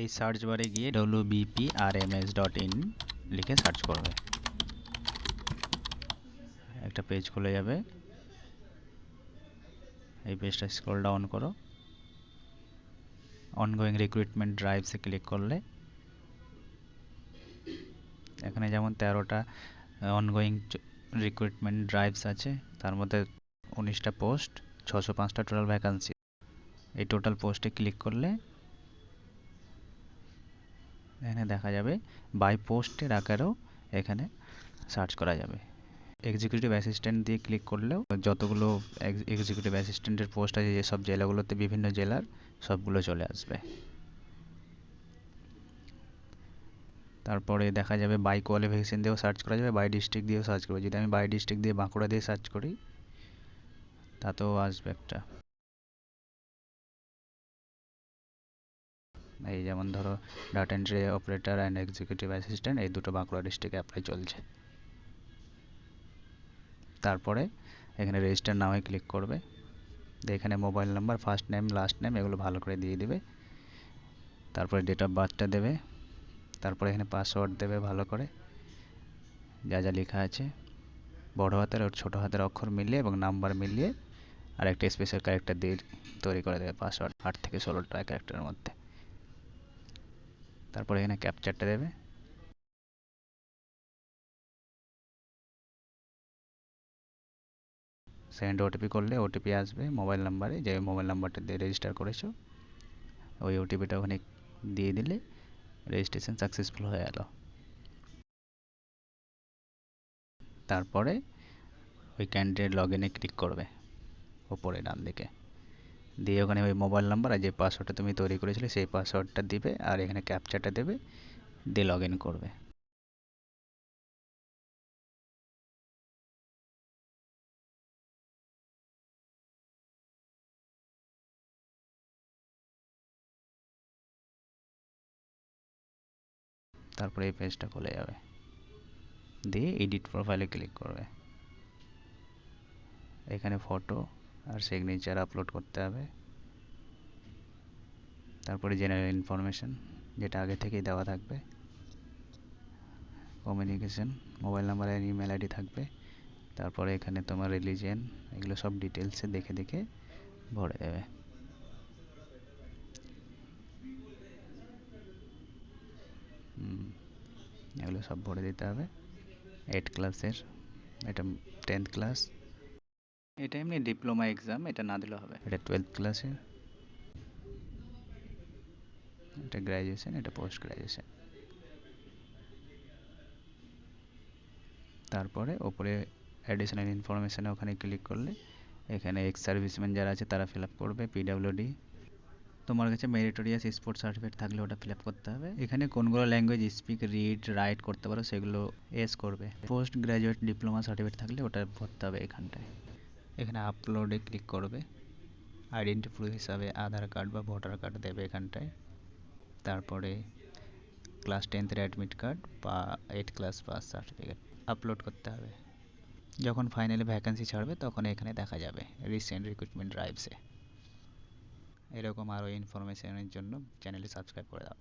এই সার্চ বারে গিয়ে W B P R M S dot in লিখে সার্চ করবে। একটা পেজ খুলে যাবে। এই পেজটা স্ক্রল ডাউন করো। অনগোয়িং রিক্রুটমেন্ট ড্রাইভসে ক্লিক করলে। এখানে যেমন তেরোটা অনগোয়িং রিক্রুটমেন্ট ড্রাইভস আছে, তার মধ্যে উনিশটা পোস্ট ছশো পাঁচটা টোটাল ভ্যাকান্সি এই টোটাল পোস্টে ক্লিক করলে এখানে দেখা যাবে বাই পোস্টের আকারেও এখানে সার্চ করা যাবে। এক্সিকিউটিভ অ্যাসিস্ট্যান্ট দিয়ে ক্লিক করলেও যতগুলো এক্সিকিউটিভ অ্যাসিস্ট্যান্টের পোস্ট আছে যেসব জেলাগুলোতে বিভিন্ন জেলার সবগুলো চলে আসবে। তারপরে দেখা যাবে বাই কোয়ালিফিকেশন দিয়েও সার্চ করা যাবে বাই ডিস্ট্রিক্ট দিয়েও সার্চ করবে যদি আমি বাই ডিস্ট্রিক্ট দিয়ে বাঁকুড়া দিয়ে সার্চ করি, তাতেও আসবে একটা। এই যেমন ধরো data entry operator and executive assistant এই দুটো বাঁকুড়া ডিস্ট্রিক্টে অ্যাপ্লাই চলছে। তারপরে এখানে রেজিস্টার নামে ক্লিক করবে। এখানে mobile number first name last name এগুলো ভালো করে দিয়ে দিবে। তারপরে ডেট অফ বার্থটা দেবে। তারপরে এখানে পাসওয়ার্ড দেবে ভালো করে। যা যা লেখা আছে। বড় হাতের আর ছোটো হাতের অক্ষর মিলিয়ে এবং নাম্বার মিলিয়ে আর একটা স্পেশাল ক্যারেক্টার দিয়ে তৈরি করে দেবে পাসওয়ার্ড আট থেকে ষোলোটা ক্যারেক্টারের মধ্যে। তারপরে এখানে ক্যাপচারটা দেবে। সেন্ড ওটিপি করলে ওটিপি আসবে মোবাইল নাম্বারে যে মোবাইল নাম্বারটা দিয়ে রেজিস্টার করেছ, ওই ওটিপিটা ওখানে দিয়ে দিলে রেজিস্ট্রেশন সাকসেসফুল হয়ে গেল। তারপরে ওই ক্যান্ডিডেট লগ ইনে ক্লিক করবে, ওপরে ডান দিকে দিয়ে ওখানে ওই মোবাইল নাম্বার আর যে পাসওয়ার্ডটা তুমি তৈরি করেছিলে সেই পাসওয়ার্ডটা দিবে আর এখানে ক্যাপচারটা দেবে, দিয়ে লগ করবে। তারপরে এই পেজটা খুলে যাবে। দিয়ে এডিট প্রোফাইলে ক্লিক করবে। এখানে ফটো আর সিগনেচার আপলোড করতে হবে। তারপরে জেনারেল ইনফরমেশন যেটা আগে থেকেই দেওয়া থাকবে। কমিউনিকেশন মোবাইল নাম্বার আর ইমেল আইডি থাকবে। তারপরে এখানে তোমার রিলিজিয়ান এগুলো সব ডিটেলসে দেখে দেখে ভরে দেবে। এগুলো সব ভরে দিতে হবে। এইট ক্লাসের এটা টেন্থ ক্লাস এটা এমনি ডিপ্লোমা এক্সাম এটা না দিলে হবে। এটা টুয়েলথ ক্লাসের এটা গ্র্যাজুয়েশন এটা পোস্ট গ্র্যাজুয়েশন তারপরে ওপরে অ্যাডিশনাল ইনফরমেশানে ওখানে ক্লিক করলে, এখানে এক্স সার্ভিসম্যান যারা আছে তারা ফিল আপ করবে পিডাব্লিউডি তোমার কাছে মেরিটোরিয়াস স্পোর্টস সার্টিফিকেট থাকলে ওটা ফিল আপ করতে হবে। এখানে কোনগুলো ল্যাঙ্গুয়েজ স্পিক রিড রাইট করতে পারো, সেগুলো এস করবে। পোস্ট গ্র্যাজুয়েট ডিপ্লোমা সার্টিফিকেট থাকলে ওটা ভরতে হবে এখানটায়। এখানে আপলোডে ক্লিক করবে। আইডেন্টি প্রুফ হিসাবে আধার কার্ড বা ভোটার কার্ড দেবে এখানটায়। তারপরে ক্লাস টেন্থের অ্যাডমিট কার্ড বা eight class pass certificate upload করতে হবে। যখন ফাইনালি ভ্যাকেন্সি ছাড়বে, তখন এখানে দেখা যাবে রিসেন্ট রিক্রুটমেন্ট ড্রাইভসে এরকম আরও ইনফরমেশনের জন্য চ্যানেলটি সাবস্ক্রাইব করে দাও।